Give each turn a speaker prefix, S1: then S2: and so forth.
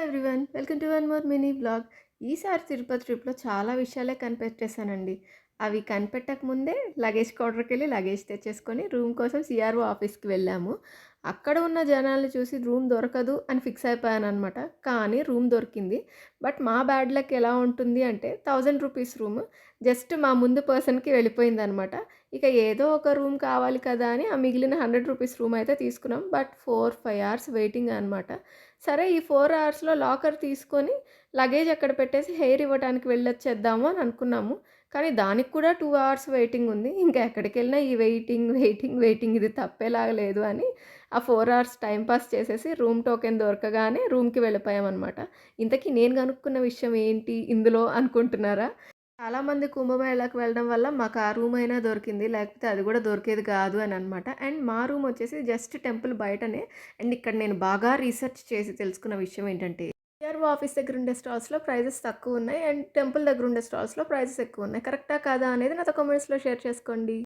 S1: Everyone welcome to one more mini blog ఈసారి తిరుపతి ట్రిప్లో చాలా విషయాలే కనిపెట్టేశానండి. అవి కనిపెట్టక ముందే లగేజ్ కౌంటర్కి వెళ్ళి లగేజ్ తెచ్చేసుకొని రూమ్ కోసం సిఆర్ఓ ఆఫీస్కి వెళ్ళాము. అక్కడ ఉన్న జనాలు చూసి రూమ్ దొరకదు అని ఫిక్స్ అయిపోయాను అనమాట కానీ రూమ్ దొరికింది. బట్ మా బ్యాడ్ లక్ ఎలా ఉంటుంది అంటే థౌజండ్ రూపీస్ రూమ్ జస్ట్ మా ముందు పర్సన్కి వెళ్ళిపోయింది అనమాట ఇక ఏదో ఒక రూమ్ కావాలి కదా అని ఆ మిగిలిన హండ్రెడ్ రూపీస్ రూమ్ అయితే తీసుకున్నాం. But four five hours waiting అనమాట సరే ఈ ఫోర్ అవర్స్లో లాకర్ తీసుకొని లగేజ్ అక్కడ పెట్టేసి హెయిర్ ఇవ్వడానికి వెళ్ళొచ్చేద్దాము అని అనుకున్నాము. కానీ దానికి కూడా టూ అవర్స్ వెయిటింగ్ ఉంది. ఇంకా ఎక్కడికి వెళ్ళినా ఈ వెయిటింగ్ వెయిటింగ్ వెయిటింగ్ ఇది తప్పేలాగా లేదు అని ఆ ఫోర్ అవర్స్ టైం పాస్ చేసేసి రూమ్ టోకెన్ దొరకగానే రూమ్కి వెళ్ళిపోయామన్నమాట. ఇంతకీ నేను కనుక్కున్న విషయం ఏంటి ఇందులో అనుకుంటున్నారా? చాలామంది కుంభమేళాకు వెళ్ళడం వల్ల మాకు ఆ రూమ్ అయినా దొరికింది. లేకపోతే అది కూడా దొరికేది కాదు అని అనమాట అండ్ మా రూమ్ వచ్చేసి జస్ట్ టెంపుల్ బయటనే. అండ్ ఇక్కడ నేను బాగా రీసెర్చ్ చేసి తెలుసుకున్న విషయం ఏంటంటే సిఆర్ఓ ఆఫీస్ దగ్గర ఉండే స్టాల్స్లో ప్రైజెస్ తక్కువ ఉన్నాయి అండ్ టెంపుల్ దగ్గర ఉండే స్టాల్స్లో ప్రైజెస్ ఎక్కువ ఉన్నాయి. కరెక్టా కాదా అనేది నాతో కామెంట్స్లో షేర్ చేసుకోండి.